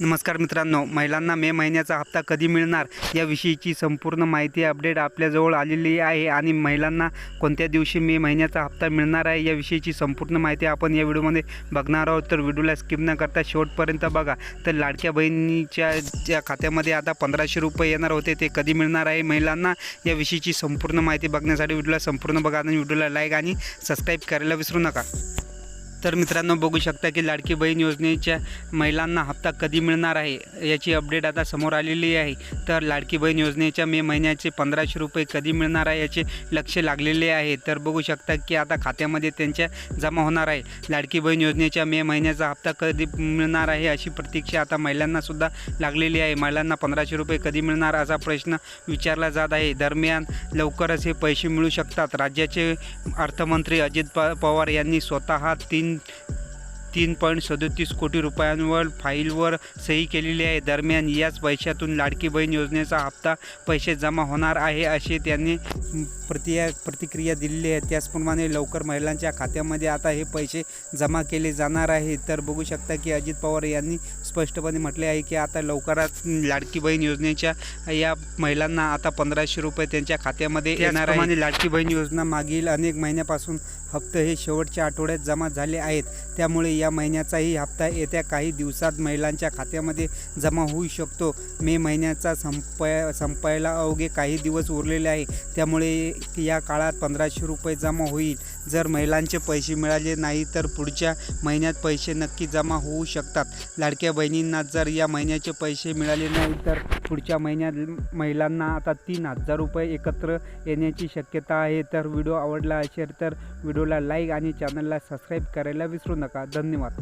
नमस्कार मित्रांनो महिलांना मे महिन्याचा हप्ता कधी मिळणार याविषयीची संपूर्ण माहिती अपडेट आपल्याजवळ आलेली आहे आणि महिलांना कोणत्या दिवशी मे महिन्याचा हप्ता मिळणार आहे याविषयीची संपूर्ण माहिती आपण या व्हिडिओमध्ये बघणार आहोत. तर व्हिडिओला स्किप न करता शेवटपर्यंत बघा. तर लाडक्या बहिणीच्या ज्या खात्यामध्ये आता पंधराशे रुपये येणार होते ते कधी मिळणार आहे महिलांना याविषयीची संपूर्ण माहिती बघण्यासाठी व्हिडिओला संपूर्ण बघा आणि व्हिडिओला लाईक आणि सबस्क्राईब करायला विसरू नका. तर मित्रांनो बघू शकता की लाडकी बहीण योजनेच्या महिलांना हप्ता कधी मिळणार आहे? याची अपडेट आता समोर आलेली आहे. तर लाडकी बहीण योजनेच्या मे महिन्याचे पंधराशे रुपये कधी मिळणार आहे याचे लक्ष लागलेले आहे. तर बघू शकता की आता खात्यामध्ये त्यांच्या जमा होणार आहे. लाडकी बहीण योजनेच्या मे महिन्याचा हप्ता कधी मिळणार आहे अशी प्रतीक्षा आता महिलांनासुद्धा लागलेली आहे. महिलांना पंधराशे रुपये कधी मिळणार असा प्रश्न विचारला जात आहे. दरम्यान लवकरच हे पैसे मिळू शकतात. राज्याचे अर्थमंत्री अजित पवार यांनी स्वतः तीन तीन पॉईंट सदोतीस कोटी रुपयांवर फाईलवर सही केलेली आहे. दरम्यान याच पैशातून लाडकी बहीण योजनेचा हप्ता पैसे जमा होणार आहे असे त्यांनी प्रतिया प्रतिक्रिया दिलेली आहे. त्याचप्रमाणे लवकर महिलांच्या खात्यामध्ये आता हे पैसे जमा केले जाणार आहे. तर बघू शकता की अजित पवार यांनी स्पष्टपणे म्हटले आहे की आता लवकरच लाडकी बहीण योजनेच्या या महिलांना आता पंधराशे रुपये त्यांच्या खात्यामध्ये येणार आहे. लाडकी बहीण योजना मागील अनेक महिन्यापासून हप्ते हे शेवटच्या आठवड्यात जमा झाले आहेत. त्यामुळे या महिन्याचाही हप्ता येत्या काही दिवसात महिलांच्या खात्यामध्ये जमा होऊ शकतो. मे महिन्याचा संपाय संपायला अवघे काही दिवस उरलेले आहे. त्यामुळे या काळात पंधराशे रुपये जमा होईल. जर महिलांचे पैसे मिळाले नाही तर पुढच्या महिन्यात पैसे नक्की जमा होऊ शकतात. लाडक्या बहिणींना जर या महिन्याचे पैसे मिळाले नाही तर पुढच्या महिन्यात महिलांना आता तीन हजार रुपये एकत्र येण्याची शक्यता आहे. तर व्हिडिओ आवडला असेल तर व्हिडिओला लाईक आणि चॅनलला सबस्क्राईब करायला विसरू नका. धन्यवाद.